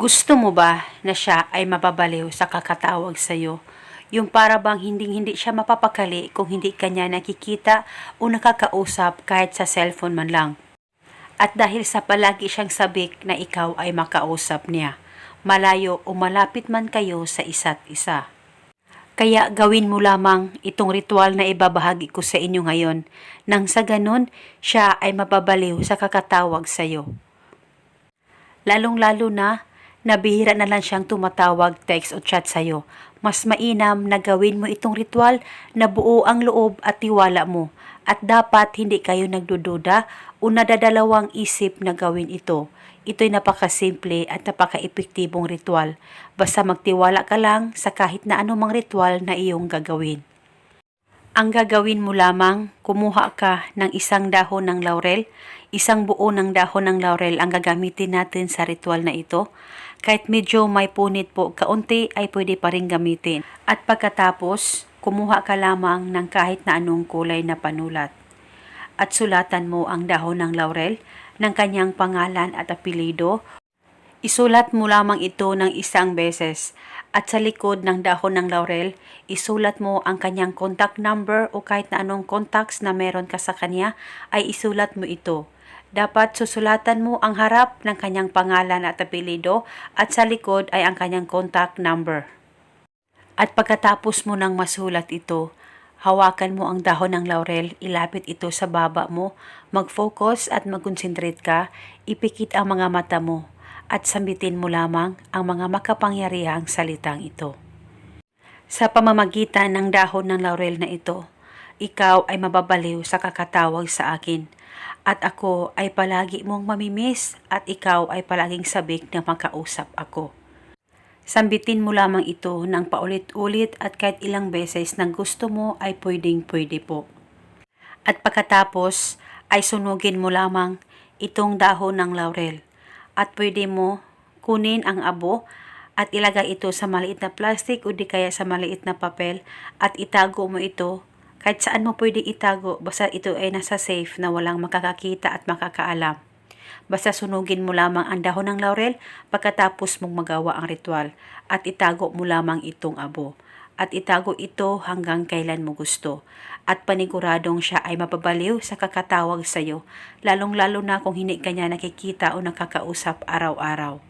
Gusto mo ba na siya ay mababaliw sa kakatawag sa'yo? Yung para bang hindi-hindi siya mapapakali kung hindi kanya nakikita o nakakausap kahit sa cellphone man lang. At dahil sa palagi siyang sabik na ikaw ay makausap niya, malayo o malapit man kayo sa isa't isa. Kaya gawin mo lamang itong ritual na ibabahagi ko sa inyo ngayon nang sa ganun siya ay mababaliw sa kakatawag sa iyo. Lalong-lalo na, nabihira na lang siyang tumatawag, text o chat sa iyo. Mas mainam na gawin mo itong ritual na buo ang loob at tiwala mo at dapat hindi kayo nagdududa o nadadalawang isip na gawin ito. Ito'y napakasimple at napaka-epektibong ritual. Basta magtiwala ka lang sa kahit na anumang ritual na iyong gagawin. Ang gagawin mo lamang, kumuha ka ng isang dahon ng laurel, isang buo ng dahon ng laurel ang gagamitin natin sa ritual na ito. Kahit medyo may punit po, kaunti ay pwede pa rin gamitin. At pagkatapos, kumuha ka lamang ng kahit na anong kulay na panulat. At sulatan mo ang dahon ng laurel ng kanyang pangalan at apelido Isulat mo lamang ito ng isang beses at sa likod ng dahon ng laurel, isulat mo ang kanyang contact number o kahit na anong contacts na meron ka sa kanya ay isulat mo ito. Dapat susulatan mo ang harap ng kanyang pangalan at apelido at sa likod ay ang kanyang contact number. At pagkatapos mo nang masulat ito, hawakan mo ang dahon ng laurel, ilapit ito sa baba mo, mag-focus at mag-concentrate ka, ipikit ang mga mata mo at sambitin mo lamang ang mga makapangyarihang salitang ito. Sa pamamagitan ng dahon ng laurel na ito, ikaw ay mababaliw sa kakatawag sa akin at ako ay palagi mong mamimiss at ikaw ay palaging sabik na makausap ako. Sambitin mo lamang ito ng paulit-ulit at kahit ilang beses na gusto mo ay pwedeng pwede po. At pagkatapos ay sunugin mo lamang itong dahon ng laurel at pwede mo kunin ang abo at ilagay ito sa maliit na plastic o di kaya sa maliit na papel at itago mo ito kahit saan mo pwede itago basta ito ay nasa safe na walang makakakita at makakaalam. Basta sunugin mo lamang ang dahon ng laurel pagkatapos mong magawa ang ritual at itago mo lamang itong abo at itago ito hanggang kailan mo gusto. At paniguradong siya ay mapabaliw sa kakatawag sa iyo, lalong-lalo na kung hindi kanya nakikita o nakakausap araw-araw.